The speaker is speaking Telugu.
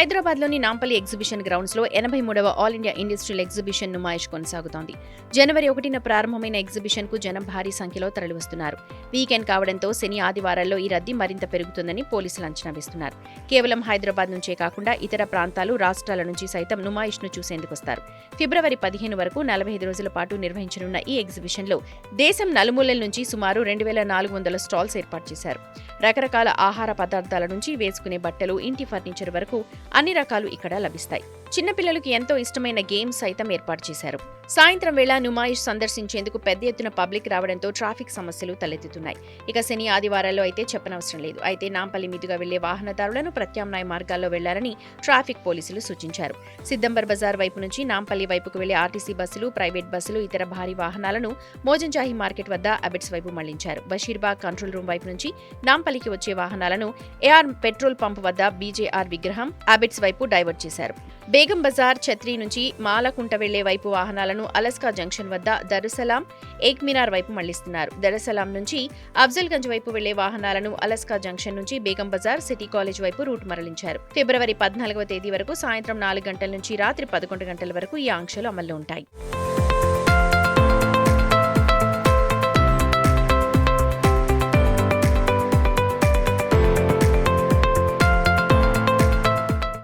హైదరాబాద్లోని నాంపల్లి ఎగ్జిబిషన్ గ్రౌండ్స్లో ఎనభై మూడవ all India industrial exhibition Numaish కొనసాగుతోంది. జనవరి ఒకటిన ప్రారంభమైన ఎగ్జిబిషన్కు జనం భారీ సంఖ్యలో తరలివస్తున్నారు. వీకెండ్ కావడంతో శని ఆదివారాల్లో ఈ రద్దీ మరింత పెరుగుతుందని పోలీసులు అంచనా వేస్తున్నారు. కేవలం హైదరాబాద్ నుంచే కాకుండా ఇతర ప్రాంతాలు రాష్ట్రాల నుంచి సైతం నుమాయిష్ను చూసేందుకు వస్తారు. ఫిబ్రవరి పదిహేను వరకు నలభై ఐదు రోజుల పాటు నిర్వహించనున్న ఈ ఎగ్జిబిషన్లో దేశం నలుమూలల నుంచి సుమారు రెండు వేల నాలుగు వందల స్టాల్స్ ఏర్పాటు చేశారు. రకరకాల ఆహార పదార్థాల నుంచి వేసుకునే బట్టలు ఇంటి ఫర్నిచర్ వరకు అన్ని రకాలు ఇక్కడ లభిస్తాయి. చిన్నపిల్లలకు ఎంతో ఇష్టమైన గేమ్స్ సైతం ఏర్పాటు చేశారు. సాయంత్రం వేళ నుమాయిష్ సందర్శించేందుకు పెద్ద ఎత్తున పబ్లిక్ రావడంతో ట్రాఫిక్ సమస్యలు తలెత్తుతున్నాయి. ఇక శని ఆదివారాల్లో అయితే చెప్పనవసరం లేదు. అయితే నాంపల్లి మీదుగా వెళ్ళే వాహనదారులను ప్రత్యామ్నాయ మార్గాల్లో వెళ్ళారని ట్రాఫిక్ పోలీసులు సూచించారు. సిద్దంబర్ బజార్ వైపు నుంచి నాంపల్లి వైపుకు వెళ్ళే ఆర్టీసీ బస్సులు ప్రైవేట్ బస్సులు ఇతర భారీ వాహనాలను మోజంజాహి మార్కెట్ వద్ద అబిట్స్ వైపు మళ్ళించారు. బషీర్బాగ్ కంట్రోల్ రూమ్ వైపు నుంచి నాంపల్లికి వచ్చే వాహనాలను ఏఆర్ పెట్రోల్ పంప్ వద్ద బీజేఆర్ విగ్రహం అబిట్స్ వైపు డైవర్ట్ చేశారు. బేగం బజార్ ఛత్రి నుంచి మాలకుంట వెళ్ళే వైపు వాహనాలను అలస్కా జంక్షన్ వద్ద దరుసలాం ఏక్ మినార్ వైపు మళ్ళిస్తున్నారు. దరుసలాం నుంచి అఫ్జల్గంజ్ వైపు వెళ్ళే వాహనాలను అలస్కా జంక్షన్ నుంచి బేగం బజార్ సిటీ కాలేజ్ వైపు రూట్ మరలించారు. ఫిబ్రవరి పద్నాలుగవ తేదీ వరకు సాయంత్రం నాలుగు గంటల నుంచి రాత్రి పదకొండు గంటల వరకు ఈ ఆంక్షలు అమల్లో ఉంటాయి.